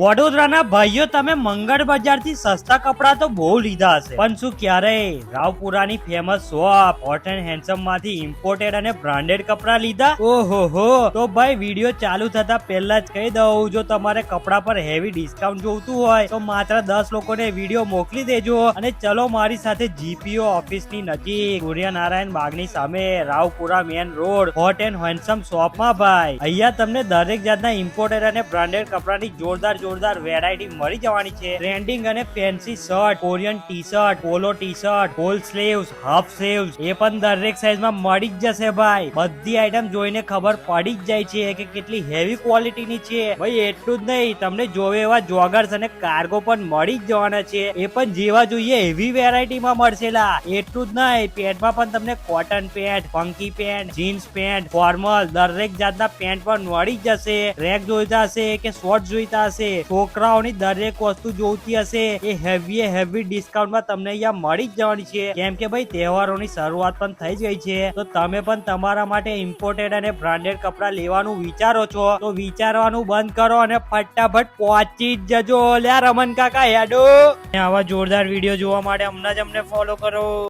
વડોદરાના ભાઈઓ તમે મંગળ બજારથી સસ્તા કપડાં તો બહુ લીધા હશે. પણ શું ક્યારેય? રાવપુરાની ફેમસ શોપ હોટ એન્ડ હેન્ડસમમાંથી ઇમ્પોર્ટેડ અને બ્રાન્ડેડ કપડાં લીધા? ઓહો હો તો ભાઈ વીડિયો ચાલુ થતા પહેલા જ કહી દઉં, જો તમારે કપડા પર હેવી ડિસ્કાઉન્ટ જોઈતું હોય, તો માત્ર દસ લોકોને વીડિયો મોકલી દેજો. અને ચલો મારી સાથે જીપીઓ ઓફિસની નજીક, સૂર્યનારાયણ બાગની સામે, Raopura main road hot and handsome શોપમાં ભાઈ. અહીંયા તમને દરેક જાતના ઇમ્પોર્ટેડ અને બ્રાન્ડેડ કપડાની જોરદાર જોરદાર વેરાયટી મળી જવાની છે. ટ્રેન્ડિંગ અને fancy shirt Korean T shirt polo T shirt full sleeves half sleeves એ પણ દરેક સાઈઝમાં મળી જ જશે ભાઈ. બધી આઈટમ જોઈને ખબર પડી જ જાય છે કે કેટલી હેવી ક્વોલિટીની છે. ભાઈ, એટલું જ નહીં, તમને જોવે એવા જોગર્સ અને કાર્ગો પણ મળી જ જવાના છે. એ પણ જેવા જોઈએ એવી વેરાયટીમાં મળશેલા. એટલું જ નહીં, પેન્ટમાં પણ તમને cotton pant funky pant jeans pant formal દરેક જાતના પેન્ટ પણ મળી જ જશે. રેક જોઈતા હશે કે શોર્ટ જોઈતા હશે? છોકરાઓની દરેક વસ્તુ જોઈતી હશે. એ હેવી હેવી ડિસ્કાઉન્ટમાં તમને અહીંયા મળી જ જવાની છે. કેમ કે ભાઈ, તહેવારોની શરૂઆત પણ થઈ ગઈ છે. તો તમે પણ તમારા માટે ઇમ્પોર્ટેડ અને બ્રાન્ડેડ કપડાં લેવાનું વિચારો છો. તો વિચારવાનું બંધ કરો અને ફટાફટ પહોંચી જજો. લ્યા રમન કાકા, હેડો. આવા જોરદાર વીડિયો જોવા માટે હમણાં જ અમને ફોલો કરો.